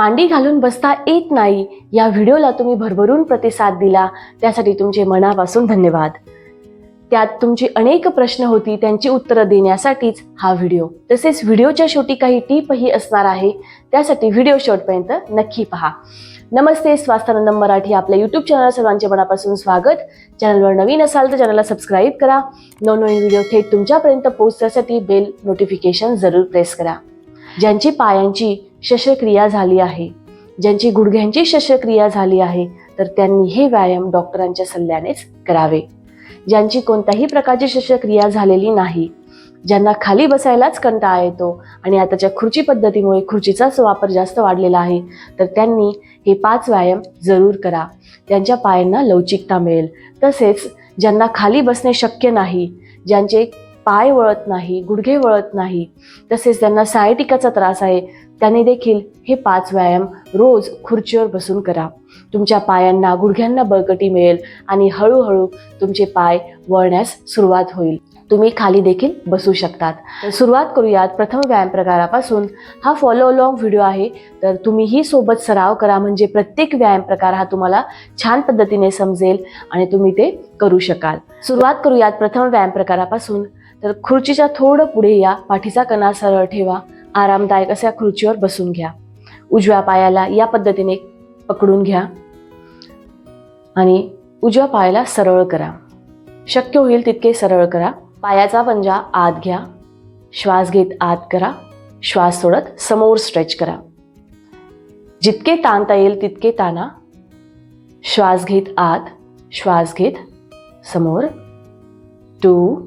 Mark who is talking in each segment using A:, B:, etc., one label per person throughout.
A: मांडी घालून बसता येत नाही. या व्हिडिओला तुम्ही भरभरून प्रतिसाद दिला. त्यासाठी तुमचे मनापासून धन्यवाद. त्यात तुमची अनेक प्रश्न होती त्यांची उत्तरं देण्यासाठीच हा व्हिडिओ. तसेच व्हिडिओच्या शेवटी काही टीपही असणार आहे. त्यासाठी व्हिडिओ शेवटपर्यंत नक्की पहा. नमस्ते स्वास्थानंद मराठी आपल्या यूट्यूब चॅनल सर्वांचे मनापासून स्वागत. चॅनलवर नवीन असाल तर चॅनलला सबस्क्राईब करा. नवनवीन व्हिडिओ थेट तुमच्यापर्यंत पोहोचण्यासाठी बेल नोटिफिकेशन जरूर प्रेस करा. ज्यांची पायांची शस्त्रक्रिया झाली आहे. ज्यांची गुडघ्यांची शस्त्रक्रिया झाली आहे तर त्यांनी हे व्यायाम डॉक्टरांच्या सल्ल्यानेच करावे. ज्यांची कोणत्याही प्रकारची शस्त्रक्रिया झालेली नाही ज्यांना खाली बसायलाच कंटाळा येतो आणि आताच्या खुर्ची पद्धतीमुळे खुर्चीचाच वापर जास्त वाढलेला आहे तर त्यांनी हे पाच व्यायाम जरूर करा. त्यांच्या पायांना लवचिकता मिळेल. तसेच ज्यांना खाली बसणे शक्य नाही ज्यांचे पाय वळत नाही गुडघे वळत नाही तसेच त्यांना सायटिकाचा त्रास आहे त्यांनी देखील हे पाच व्यायाम रोज खुर्चीवर बसून करा. तुमच्या पायांना गुडघ्यांना बळकटी मिळेल आणि हळूहळू तुमचे पाय वळण्यास सुरुवात होईल. तुम्ही खाली देखील बसू शकतात. सुरुवात करूयात प्रथम व्यायाम प्रकारापासून. हा फॉलो अलॉंग व्हिडिओ आहे. तर तुम्हीही सोबत सराव करा म्हणजे प्रत्येक व्यायाम प्रकार हा तुम्हाला छान पद्धतीने समजेल आणि तुम्ही ते करू शकाल. सुरुवात करूयात प्रथम व्यायाम प्रकारापासून. तर खुर्चीच्या थोडं पुढे या पाठीचा कणा सरळ ठेवा. आरामदायक अशा खुर्चीवर बसून घ्या. उजव्या पायाला या पद्धतीने पकडून घ्या. आणि उजव्या पायाला सरळ करा. शक्य होईल तितके सरळ करा. पायाचा पंजा आत घ्या. श्वास घेत आत करा. श्वास सोडत समोर स्ट्रेच करा. जितके ताणता येईल तितके ताणा. श्वास घेत आत. श्वास घेत समोर. Two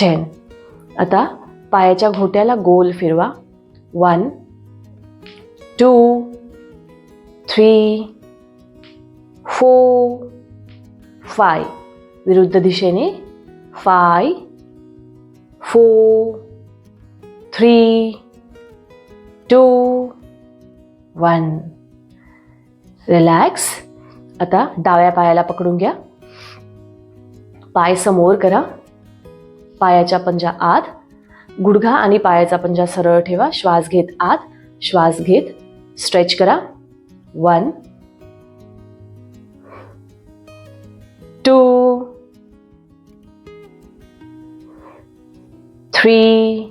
A: ten आता पायाच्या घोट्याला गोल फिरवा. One two three four five विरुद्ध दिशेने five four three two one relax आता डाव्या पायाला पकडून घ्या. पाय समोर करा. पायाच्या पंजा आत. गुडघा आणि पायाचा पंजा सरळ ठेवा. श्वास घेत आत. श्वास घेत. स्ट्रेच करा. One. Two. Three.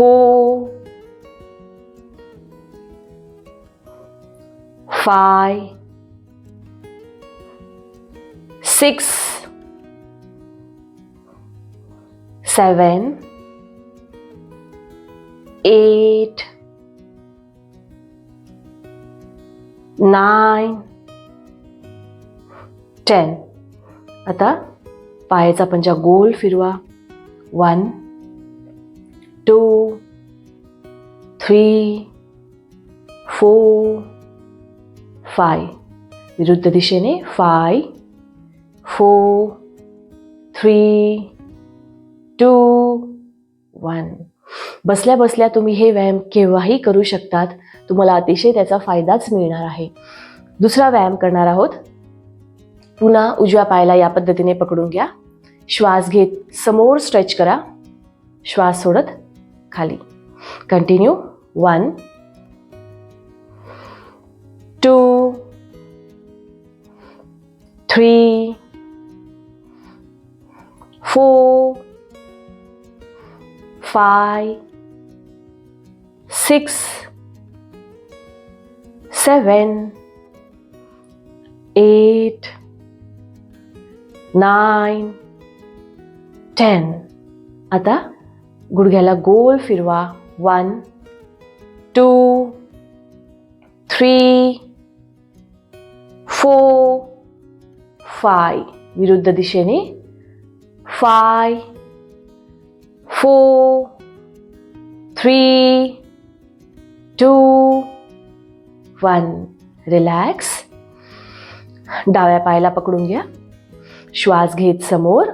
A: four, five, six, seven, eight, nine, ten. आता पायाचा पंजा गोल फिरवा. One two three four five. विरुद्ध दिशेने five. Four three two one बसल्या बसल्या तुम्ही हे व्यायाम केव्हाही करू शकतात. तुम्हाला अतिशय त्याचा फायदाच मिळणार आहे. दुसरा व्यायाम करणार आहोत. पुन्हा उजव्या पायाला या पद्धतीने पकडून घ्या. श्वास घेत समोर स्ट्रेच करा. श्वास सोडत खाली. Continue one two three four five, six, seven, eight, nine, ten आता गुडघ्याला गोल फिरवा. One two three four five विरुद्ध दिशेने five four three two one relax डाव्या पायाला पकडून घ्या. श्वास घेत समोर.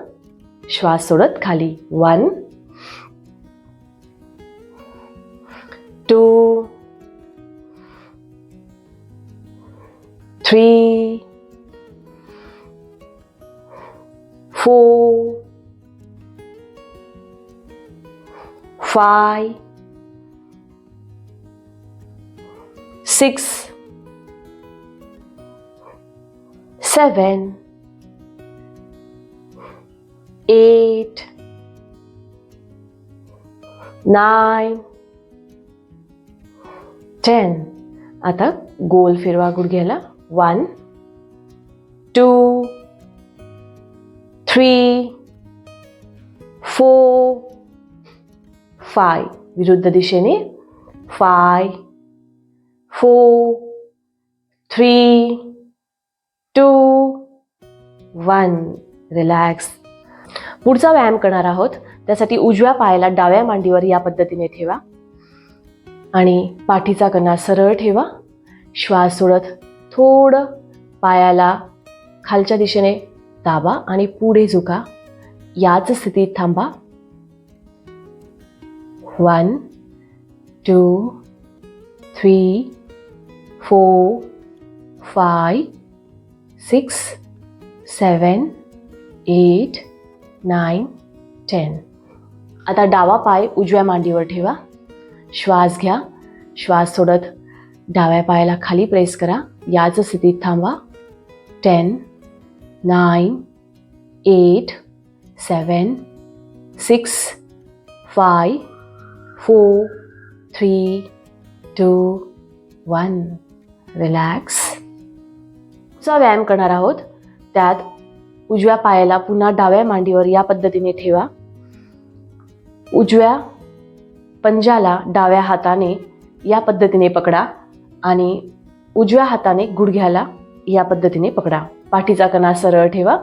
A: श्वास सोडत खाली. One two three four five, six, seven, eight, nine, ten. आता गोल फिरवा गुडघ्याला one two three four five विरुद्ध दिशेने. Five. Four. Three. Two. One. Relax. पुढचा व्यायाम करणार आहोत. त्यासाठी उजव्या पायाला डाव्या मांडीवर या पद्धतीने ठेवा. आणि पाठीचा कणा सरळ ठेवा. श्वास सोडत थोडं पायाला खालच्या दिशेने दाबा आणि पुढे झुका. याच स्थितीत थांबा. One two three four five six seven eight nine ten आता डावा पाय उजव्या मांडीवर ठेवा. श्वास घ्या. श्वास सोडत डाव्या पायाला खाली प्रेस करा. याच स्थितीत थांबा ten nine eight seven six five four three two one रिलॅक्सचा व्यायाम करणार आहोत. त्यात उजव्या पायाला पुन्हा डाव्या मांडीवर या पद्धतीने ठेवा. उजव्या पंजाला डाव्या हाताने या पद्धतीने पकडा आणि उजव्या हाताने गुडघ्याला या पद्धतीने पकडा. पाठीचा कणा सरळ ठेवा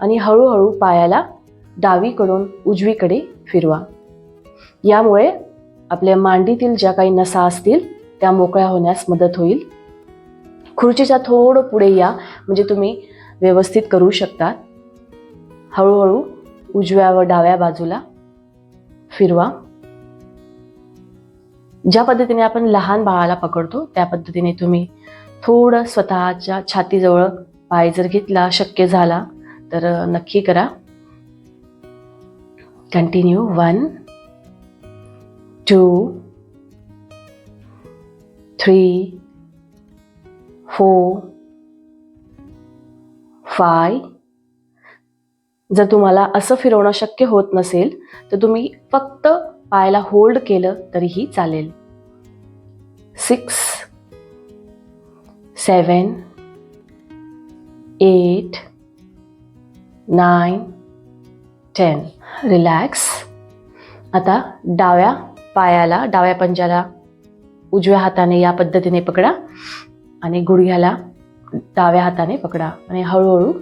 A: आणि हळूहळू पायाला डावीकडून उजवीकडे फिरवा. यामुळे आपल्या मांडीतील ज्या काही नसा असतील त्या मोकळ्या होण्यास मदत होईल. खुर्चीच्या थोडं पुढे या म्हणजे तुम्ही व्यवस्थित करू शकता हळूहळू उजव्या व डाव्या बाजूला फिरवा. ज्या पद्धतीने आपण लहान बाळाला पकडतो त्या पद्धतीने तुम्ही थोडं स्वतःच्या छातीजवळ पाय जर घेतला शक्य झाला तर नक्की करा. Continue one two three four five. जर तुम्हाला असं फिरवणं शक्य होत नसेल तर तुम्ही फक्त पायाला होल्ड केलं तरीही चालेल. Six seven eight nine ten. Relax. आता डाव्या पायाला डाव्या पंजाला उजव्या हाताने या पद्धतीने पकडा आणि गुडघ्याला डाव्या हाताने पकडा. आणि हळूहळू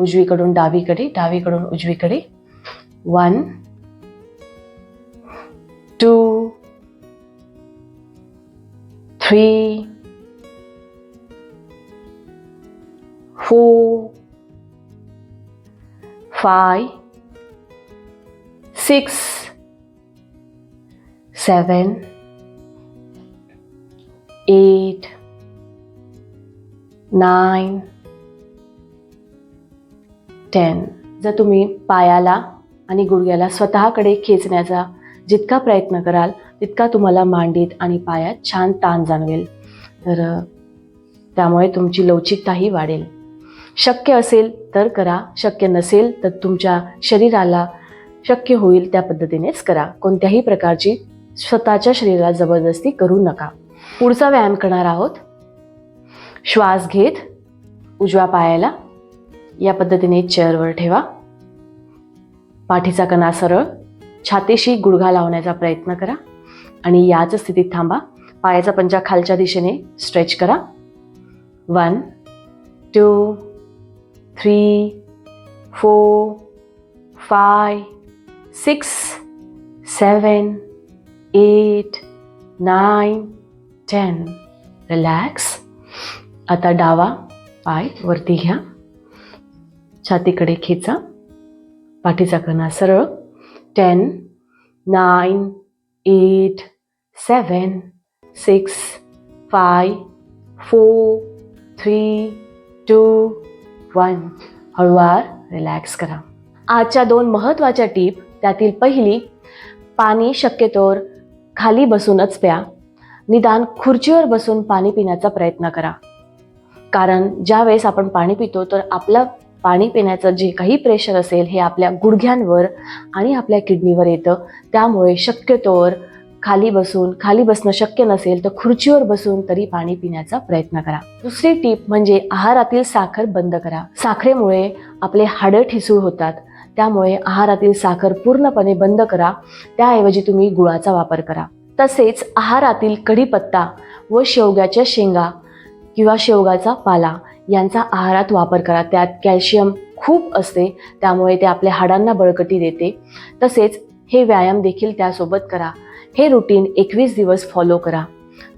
A: उजवीकडून डावीकडे डावीकडून उजवीकडे. One two three four five six seven eight nine ten. जर तुम्ही पायाला आणि गुडघ्याला स्वतःकडे खेचण्याचा जितका प्रयत्न कराल तितका तुम्हाला मांडीत आणि पायात छान ताण जाणवेल. तर त्यामुळे तुमची लवचिकताही वाढेल. शक्य असेल तर करा शक्य नसेल तर तुमच्या शरीराला शक्य होईल त्या पद्धतीनेच करा. कोणत्याही प्रकारची स्वतःच्या शरीरात जबरदस्ती करू नका. पुढचा व्यायाम करणार आहोत. श्वास घेत उजव्या पायाला या पद्धतीने चेअरवर ठेवा. पाठीचा कणा सरळ छातीशी गुडघा लावण्याचा प्रयत्न करा आणि याच स्थितीत थांबा. पायाचा पंजा खालच्या दिशेने स्ट्रेच करा. One two three four five six seven eight nine ten relax आता डावा पाय वरती घ्या. छातीकडे खेचा. पाठीचा कणा सरळ. Ten nine eight seven six five four three two one हळूवार रिलॅक्स करा. आजच्या दोन महत्त्वाच्या टीप त्यातील पहिली पाणी शक्यतोवर खाली बसूनच प्या. निदान खुर्चीवर बसून पाणी पिण्याचा प्रयत्न करा. कारण ज्यावेळेस आपण पाणी पितो तर आपलं पाणी पिण्याचं जे काही प्रेशर असेल हे आपल्या गुडघ्यांवर आणि आपल्या किडनीवर येतं. त्यामुळे शक्यतोवर खाली बसून खाली बसणं शक्य नसेल तर खुर्चीवर बसून तरी पाणी पिण्याचा प्रयत्न करा. दुसरी टीप म्हणजे आहारातील साखर बंद करा. साखरेमुळे आपले हाडं ठिसूळ होतात. त्यामुळे आहारातील साखर पूर्णपणे बंद करा. त्याऐवजी तुम्ही गुळाचा वापर करा. तसेच आहारातील कढीपत्ता व शेवग्याच्या शेंगा किंवा शेवगाचा पाला यांचा आहारात वापर करा. त्यात कॅल्शियम खूप असते त्यामुळे ते आपल्या हाडांना बळकटी देते. तसेच हे व्यायाम देखील त्यासोबत करा. हे रुटीन एकवीस दिवस फॉलो करा.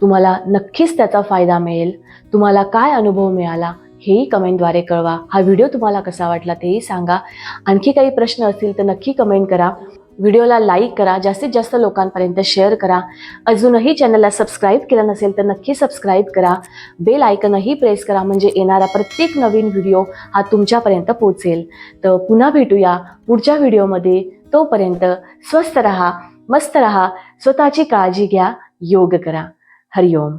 A: तुम्हाला नक्कीच त्याचा फायदा मिळेल. तुम्हाला काय अनुभव मिळाला हेही कमेंटद्वारे कळवा. हा व्हिडिओ तुम्हाला कसा वाटला तेही सांगा. आणखी काही प्रश्न असतील तर नक्की कमेंट करा. व्हिडिओला लाईक करा. जास्तीत जास्त लोकांपर्यंत शेअर करा. अजूनही चॅनलला सबस्क्राईब केलं नसेल तर नक्की सबस्क्राईब करा. बेल आयकनही प्रेस करा. म्हणजे येणारा प्रत्येक नवीन व्हिडिओ हा तुमच्यापर्यंत पोचेल तर पुन्हा भेटूया पुढच्या व्हिडिओमध्ये. तोपर्यंत स्वस्त रहा मस्त रहा. स्वतःची काळजी घ्या. योग करा. हरिओम.